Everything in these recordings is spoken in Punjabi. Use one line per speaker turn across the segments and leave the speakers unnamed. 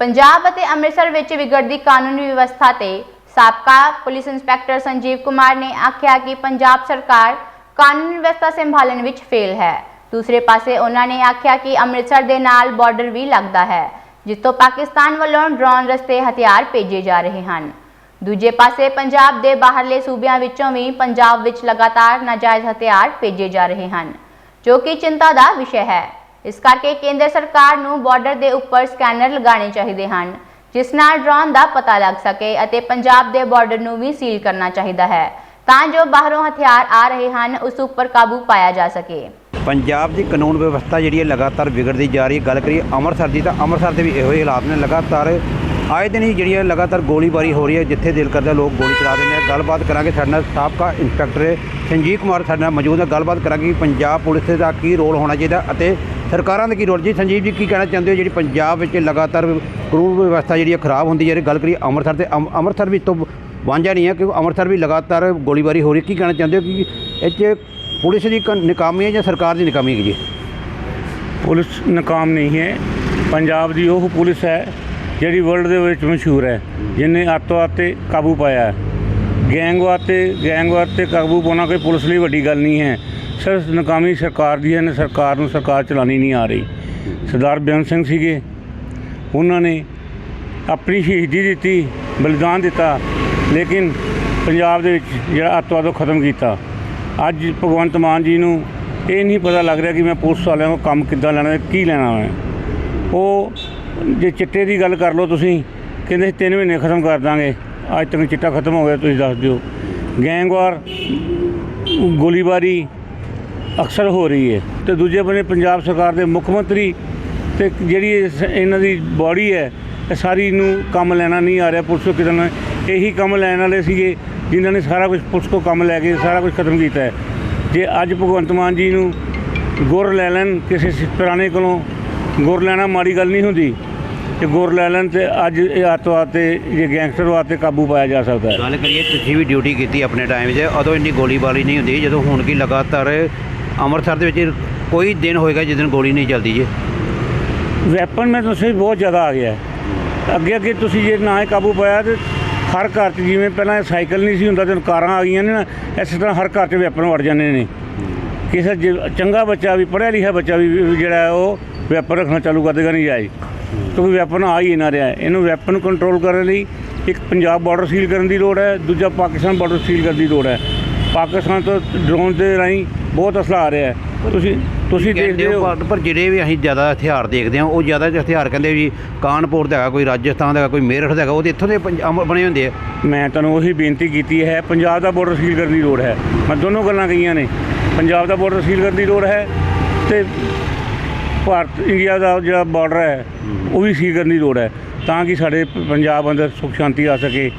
ਪੰਜਾਬ ਅਤੇ ਅੰਮ੍ਰਿਤਸਰ ਵਿੱਚ ਵਿਗੜਦੀ ਕਾਨੂੰਨੀ ਵਿਵਸਥਾ ਤੇ ਸਾਬਕਾ ਪੁਲਿਸ ਇੰਸਪੈਕਟਰ ਸੰਜੀਵ ਕੁਮਾਰ ਨੇ ਆਖਿਆ ਕਿ ਪੰਜਾਬ ਸਰਕਾਰ ਕਾਨੂੰਨ ਵਿਵਸਥਾ ਸੰਭਾਲਣ ਵਿੱਚ ਫੇਲ ਹੈ। ਦੂਸਰੇ ਪਾਸੇ ਉਹਨਾਂ ਨੇ ਆਖਿਆ ਕਿ ਅੰਮ੍ਰਿਤਸਰ ਦੇ ਨਾਲ ਬਾਰਡਰ ਵੀ ਲੱਗਦਾ ਹੈ ਜਿੱਥੋਂ ਪਾਕਿਸਤਾਨ ਵੱਲੋਂ ਡਰੋਨ ਰਸਤੇ ਹਥਿਆਰ ਭੇਜੇ ਜਾ ਰਹੇ ਹਨ। ਦੂਜੇ ਪਾਸੇ ਪੰਜਾਬ ਦੇ ਬਾਹਰਲੇ ਸੂਬਿਆਂ ਵਿੱਚੋਂ ਵੀ ਪੰਜਾਬ ਵਿੱਚ ਲਗਾਤਾਰ ਨਾਜਾਇਜ਼ ਹਥਿਆਰ ਭੇਜੇ ਜਾ ਰਹੇ ਹਨ, ਜੋ ਕਿ ਚਿੰਤਾ ਦਾ ਵਿਸ਼ਾ ਹੈ। ਇਸ ਕਰਕੇ ਕੇਂਦਰ ਸਰਕਾਰ ਨੂੰ ਬਾਰਡਰ ਦੇ ਉੱਪਰ ਸਕੈਨਰ ਲਗਾਉਣੇ ਚਾਹੀਦੇ ਹਨ, ਜਿਸ ਨਾਲ ਡਰੋਨ ਦਾ ਪਤਾ ਲੱਗ ਸਕੇ ਅਤੇ ਪੰਜਾਬ ਦੇ ਬਾਰਡਰ ਨੂੰ ਵੀ ਸੀਲ ਕਰਨਾ ਚਾਹੀਦਾ ਹੈ, ਤਾਂ ਜੋ ਬਾਹਰੋਂ ਹਥਿਆਰ ਆ ਰਹੇ ਹਨ, ਉਸ ਉੱਪਰ ਕਾਬੂ ਪਾਇਆ ਜਾ ਸਕੇ।
ਪੰਜਾਬ ਦੀ ਕਾਨੂੰਨ ਵਿਵਸਥਾ ਜਿਹੜੀ ਹੈ ਲਗਾਤਾਰ ਵਿਗੜਦੀ ਜਾ ਰਹੀ ਹੈ। ਗੱਲ ਕਰੀਏ ਅੰਮ੍ਰਿਤਸਰ ਦੀ, ਤਾਂ ਅੰਮ੍ਰਿਤਸਰ ਦੇ ਵੀ ਇਹੋ ਹੀ ਹਾਲਾਤ ਨੇ। ਲਗਾਤਾਰ ਆਏ ਦਿਨ ਹੀ ਜਿਹੜੀ ਹੈ ਲਗਾਤਾਰ ਗੋਲੀਬਾਰੀ ਹੋ ਰਹੀ ਹੈ, ਜਿੱਥੇ ਦਿਲ ਕਰਦਾ ਲੋਕ ਗੋਲੀ ਚਲਾ ਦਿੰਦੇ ਆ। ਗੱਲਬਾਤ ਕਰਾਂਗੇ ਸਾਡੇ ਨਾਲ ਸਾਬਕਾ ਇੰਸਪੈਕਟਰ ਸੰਜੀਵ ਕੁਮਾਰ ਸਾਡੇ ਨਾਲ ਮੌਜੂਦ ਹੈ। ਗੱਲਬਾਤ ਕਰਾਂਗੇ ਪੰਜਾਬ ਪੁਲਿਸ ਦਾ ਕੀ ਰੋਲ ਹੋਣਾ ਚਾਹੀਦਾ ਅਤੇ ਸਰਕਾਰਾਂ ਦਾ ਕੀ ਰੋਲ? ਜੀ ਸੰਜੀਵ ਜੀ, ਕੀ ਕਹਿਣਾ ਚਾਹੁੰਦੇ ਹੋ? ਜਿਹੜੀ ਪੰਜਾਬ ਵਿੱਚ ਲਗਾਤਾਰ ਕਾਨੂੰਨ ਵਿਵਸਥਾ ਜਿਹੜੀ ਹੈ ਖਰਾਬ ਹੁੰਦੀ ਹੈ ਰਹੀ, ਗੱਲ ਕਰੀਏ ਅੰਮ੍ਰਿਤਸਰ ਤੇ ਅੰਮ- ਅੰਮ੍ਰਿਤਸਰ ਵੀ ਤੋਂ ਵਾਂਝਾ ਨਹੀਂ ਹੈ ਕਿਉਂਕਿ ਅੰਮ੍ਰਿਤਸਰ ਵੀ ਲਗਾਤਾਰ ਗੋਲੀਬਾਰੀ ਹੋ ਰਹੀ ਕੀ ਕਹਿਣਾ ਚਾਹੁੰਦੇ ਹੋ ਕਿ ਇਹ 'ਚ ਪੁਲਿਸ ਦੀ ਕ- ਨਾਕਾਮੀ ਹੈ ਜਾਂ ਸਰਕਾਰ ਦੀ ਨਾਕਾਮੀ ਹੈ? ਜੀ
ਪੁਲਿਸ ਨਕਾਮ ਨਹੀਂ ਹੈ। ਪੰਜਾਬ ਦੀ ਉਹ ਪੁਲਿਸ ਹੈ ਜਿਹੜੀ ਵਰਲਡ ਦੇ ਵਿੱਚ ਮਸ਼ਹੂਰ ਹੈ, ਜਿਨੇ ਅੱਤਵਾਦ ਤੇ ਕਾਬੂ ਪਾਇਆ ਹੈ। ਗੈਂਗਵਾਰ ਤੇ ਗੈਂਗਵਾਰ ਤੇ ਕਾਬੂ ਪਾਉਣਾ ਕੋਈ ਪੁਲਿਸ ਲਈ ਵੱਡੀ ਗੱਲ ਨਹੀਂ ਹੈ। ਸਰ ਨਾਕਾਮੀ ਸਰਕਾਰ ਦੀ ਹੈ ਨੇ, ਸਰਕਾਰ ਨੂੰ ਸਰਕਾਰ ਚਲਾਣੀ ਨਹੀਂ ਆ ਰਹੀ। ਸਰਦਾਰ ਬੇਅੰਤ ਸਿੰਘ ਸੀਗੇ। ਉਹਨਾਂ ਨੇ ਆਪਣੀ ਸ਼ਹੀਦੀ ਦਿੱਤੀ, ਬਲੀਦਾਨ ਦਿੱਤਾ, ਲੇਕਿਨ ਪੰਜਾਬ ਦੇ ਵਿੱਚ ਜਿਹੜਾ ਅੱਤਵਾਦ ਉਹ ਖਤਮ ਕੀਤਾ। ਅੱਜ ਭਗਵੰਤ ਮਾਨ ਜੀ ਨੂੰ ਇਹ ਨਹੀਂ ਪਤਾ ਲੱਗ ਰਿਹਾ ਕਿ ਮੈਂ ਪੁਲਿਸ ਵਾਲਿਆਂ ਕੋਲ ਕੰਮ ਕਿੱਦਾਂ ਲੈਣਾ ਤੇ ਕੀ ਲੈਣਾ ਮੈਂ। ਉਹ ਜੇ ਚਿੱਟੇ ਦੀ ਗੱਲ ਕਰ ਲਓ ਤੁਸੀਂ, ਕਹਿੰਦੇ ਸੀ ਤਿੰਨ ਮਹੀਨੇ ਖਤਮ ਕਰ ਦਾਂਗੇ। ਅੱਜ ਤੱਕ ਚਿੱਟਾ ਖਤਮ ਹੋ ਗਿਆ, ਤੁਸੀਂ ਦੱਸ ਦਿਓ। ਗੈਂਗਵਾਰ, ਗੋਲੀਬਾਰੀ ਅਕਸਰ ਹੋ ਰਹੀ ਹੈ ਤੇ ਦੂਜੇ ਬੰਨੇ ਪੰਜਾਬ ਸਰਕਾਰ ਦੇ ਮੁੱਖ ਮੰਤਰੀ ਤੇ ਜਿਹੜੀ ਇਸ- ਇਹਨਾਂ ਦੀ ਬਾਡੀ ਹੈ, ਇਹ ਸਾਰੀ ਨੂੰ ਕੰਮ ਲੈਣਾ ਨਹੀਂ ਆ ਰਿਹਾ ਪੁਲਿਸ ਤੋਂ। ਕਿਤੇ ਨਾ ਇਹੀ ਕੰਮ ਲੈਣ ਵਾਲੇ ਸੀਗੇ ਜਿਨ੍ਹਾਂ ਨੇ ਸਾਰਾ ਕੁਝ ਪੁਲਿਸ ਤੋਂ ਕੰਮ ਲੈ ਕੇ ਸਾਰਾ ਕੁਝ ਖਤਮ ਕੀਤਾ ਹੈ। ਜੇ ਅੱਜ ਭਗਵੰਤ ਮਾਨ ਜੀ ਨੂੰ ਗੁਰ ਲੈ ਲੈਣ ਕਿਸੇ ਸ- ਪੁਰਾਣੇ ਕੋਲੋਂ, ਗੁਰ ਲੈਣਾ ਮਾੜੀ ਗੱਲ ਨਹੀਂ ਹੁੰਦੀ। ਤੇ ਗੁਰ ਲੈ ਲੈਣ ਤੇ ਅੱਜ ਇਹ ਅੱਤਵਾਦ ਤੇ ਜੇ ਗੈਂਗਸਟਰਵਾਦ 'ਤੇ ਕਾਬੂ ਪਾਇਆ ਜਾ ਸਕਦਾ ਹੈ।
ਗੱਲ ਕਰੀਏ, ਤੁਸੀਂ ਵੀ ਡਿਊਟੀ ਕੀਤੀ ਆਪਣੇ ਟਾਈਮ 'ਚ, ਉਦੋਂ ਇੰਨੀ ਗੋਲੀਬਾਰੀ ਨਹੀਂ ਹੁੰਦੀ ਜਦੋਂ ਹੁਣ ਕੀ ਲਗਾਤਾਰ ਅੰਮ੍ਰਿਤਸਰ ਦੇ ਵਿੱਚ ਕੋਈ ਦਿਨ ਹੋਏਗਾ ਜਿਸ ਦਿਨ ਗੋਲੀ ਨਹੀਂ ਚੱਲਦੀ ਜੀ।
ਵੈਪਨ ਮੈਂ ਤੁਸੀਂ ਬਹੁਤ ਜ਼ਿਆਦਾ ਆ ਗਿਆ। ਅੱਗੇ ਅੱਗੇ ਤੁਸੀਂ ਜੇ ਨਾ ਹੀ ਕਾਬੂ ਪਾਇਆ ਤੇ ਹਰ ਘਰ 'ਚ ਜਿਵੇਂ ਪਹਿਲਾਂ ਸਾਈਕਲ ਨਹੀਂ ਸੀ ਹੁੰਦਾ ਤੇ ਕਾਰਾਂ ਆ ਗਈਆਂ ਨੇ ਨਾ, ਇਸ ਤਰ੍ਹਾਂ ਹਰ ਘਰ 'ਚ ਵੈਪਨ ਵੜ ਜਾਂਦੇ ਨੇ। ਕਿਸੇ ਜੇ- ਚੰਗਾ ਬੱਚਾ ਵੀ, ਪੜ੍ਹਿਆ ਲਿਖਿਆ ਬੱਚਾ ਵੀ ਜਿਹੜਾ ਉਹ ਵੈਪਨ ਰੱਖਣਾ ਚਾਲੂ ਕਰ ਦੇਗਾ, ਨਹੀਂ ਜਾਏ ਕਿਉਂਕਿ ਵੈਪਨ ਆ ਹੀ ਨਾ ਰਿਹਾ ਇਹਨੂੰ ਵੈਪਨ ਕੰਟਰੋਲ ਕਰਨ ਲਈ ਇੱਕ ਪੰਜਾਬ ਬਾਰਡਰ ਸੀਲ ਕਰਨ ਦੀ ਲੋੜ ਹੈ, ਦੂਜਾ ਪਾਕਿਸਤਾਨ ਬਾਰਡਰ ਸੀਲ ਕਰਨ ਦੀ ਲੋੜ ਹੈ। ਪਾਕਿਸਤਾਨ ਤੋਂ ਡਰੋਨ ਦੇ ਰਾਹੀਂ ਬਹੁਤ ਅਸਲਾ ਆ ਰਿਹਾ ਹੈ। ਤੁਸੀਂ ਤੁਸੀਂ
ਕਹਿੰਦੇ
ਦੇਖਦੇ
ਹੋ
ਹੋ
ਪਰ- ਪਰ ਜਿਹੜੇ ਵੀ ਅਸੀਂ ਜ਼ਿਆਦਾ ਹਥਿਆਰ ਦੇਖਦੇ ਹਾਂ ਉਹ ਜ਼ਿਆਦਾ ਹਥਿਆਰ ਕਹਿੰਦੇ ਵੀ ਕਾਨਪੁਰ ਦਾ ਹੈਗਾ ਕੋਈ ਰਾਜਸਥਾਨ ਦਾ ਹੈਗਾ ਕੋਈ ਮੇਰਠ ਦਾ ਹੈਗਾ ਉਹ ਤੇ ਇੱਥੋਂ ਦੇ ਪੰਜ- ਅਮ- ਬਣੇ ਹੁੰਦੇ ਆ।
ਮੈਂ ਤੁਹਾਨੂੰ ਉਹੀ ਬੇਨਤੀ ਕੀਤੀ ਹੈ ਪੰਜਾਬ ਦਾ ਬਾਰਡਰ ਸੀਲ ਕਰਨ ਦੀ ਲੋੜ ਹੈ। ਮੈਂ ਦੋਨੋਂ ਗੱਲਾਂ ਕਹੀਆਂ ਨੇ। ਪੰਜਾਬ ਦਾ ਬਾਰਡਰ ਸੀਲ ਕਰਨ ਦੀ ਲੋੜ ਹੈ ਤੇ ਭਾਰਤ ਇੰਡੀਆ ਦਾ ਜਿਹੜਾ ਬਾਰਡਰ ਹੈ ਉਹ ਵੀ ਸੀਲ ਕਰਨ ਦੀ ਲੋੜ ਹੈ। ਤਾਂ ਕਿ ਸਾਡੇ ਪ- ਪੰਜਾਬ ਅੰਦਰ ਸੁਖ ਸ਼ਾਂਤੀ ਆ ਸਕੇ।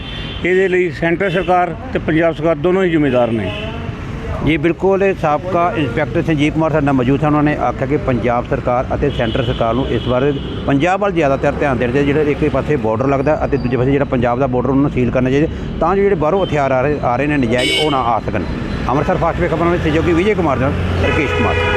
ਇਹਦੇ ਲਈ ਸੈਂਟਰ ਸਰਕਾਰ ਤੇ ਪੰਜਾਬ ਸਰਕਾਰ ਦੋਨੋਂ ਹੀ ਜ਼ਿੰਮੇਦਾਰ ਨੇ।
ਜੀ, ਬਿਲਕੁਲ ਇਹ ਸਾਬਕਾ ਇੰਸਪੈਕਟਰ ਸੰਜੀਵ ਕੁਮਾਰ ਸਾਡੇ ਨਾਲ ਮੌਜੂਦ ਸਨ। ਉਹਨਾਂ ਨੇ ਆਖਿਆ ਕਿ ਪੰਜਾਬ ਸਰਕਾਰ ਅਤੇ ਸੈਂਟਰ ਸਰਕਾਰ ਨੂੰ ਇਸ ਬਾਰੇ ਪੰਜਾਬ ਵੱਲ ਜ਼ਿਆਦਾਤਰ ਧਿਆਨ ਦੇਣਾ ਚਾਹੀਦਾ, ਜਿਹੜਾ ਇੱਕ ਪਾਸੇ ਬਾਰਡਰ ਲੱਗਦਾ ਅਤੇ ਦੂਜੇ ਪਾਸੇ ਜਿਹੜਾ ਪੰਜਾਬ ਦਾ ਬਾਰਡਰ ਉਹਨੂੰ ਸੀਲ ਕਰਨਾ ਚਾਹੀਦਾ, ਤਾਂ ਜੋ ਜਿਹੜੇ ਬਾਹਰੋਂ ਹਥਿਆਰ ਆ ਰਹੇ ਆ ਰਹੇ ਨੇ, ਨਜਾਇਜ਼, ਉਹ ਨਾ ਆ ਸਕਣ। ਅੰਮ੍ਰਿਤਸਰ ਫਾਸਟ ਵੇ ਖਬਰਾਂ ਵਿੱਚ ਸਹਿਯੋਗੀ ਵਿਜੇ ਕੁਮਾਰ ਨਾਲ ਰਕੇਸ਼ ਕੁਮਾਰ।